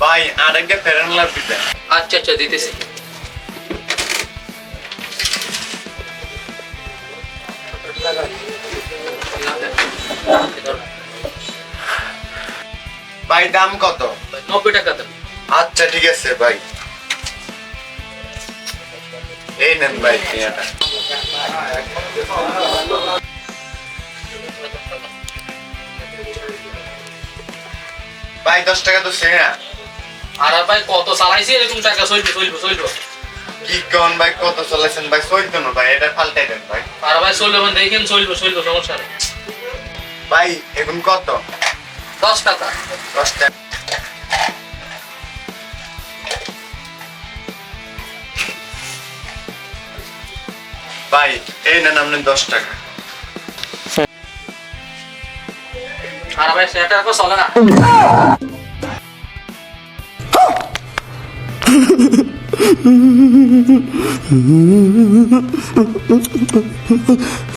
ভাই আরেকটা ফেরান লাগবে আচ্ছা আচ্ছা দিতেছি। ভাই দাম কত? নব্বই টাকা দেন আচ্ছা ঠিক আছে ভাই। এই নেন ভাই ভাই দশ টাকা তো সেরা আর ভাই কত চালাইছি? এরকম টাকা চলবে চলবে চলবে। কি কোন ভাই কত চলেছেন ভাই? চলতো না ভাই এটা পাল্টাই দেন ভাই। আর ভাই চলবে মানে দেখেন চলবে চলবে সমস্যা নেই। ভাই এখন কত? দশ টাকা। দশ টাকা। ভাই এই নেন আপনি দশ টাকা। আর ভাই সেটা চলে না। うん。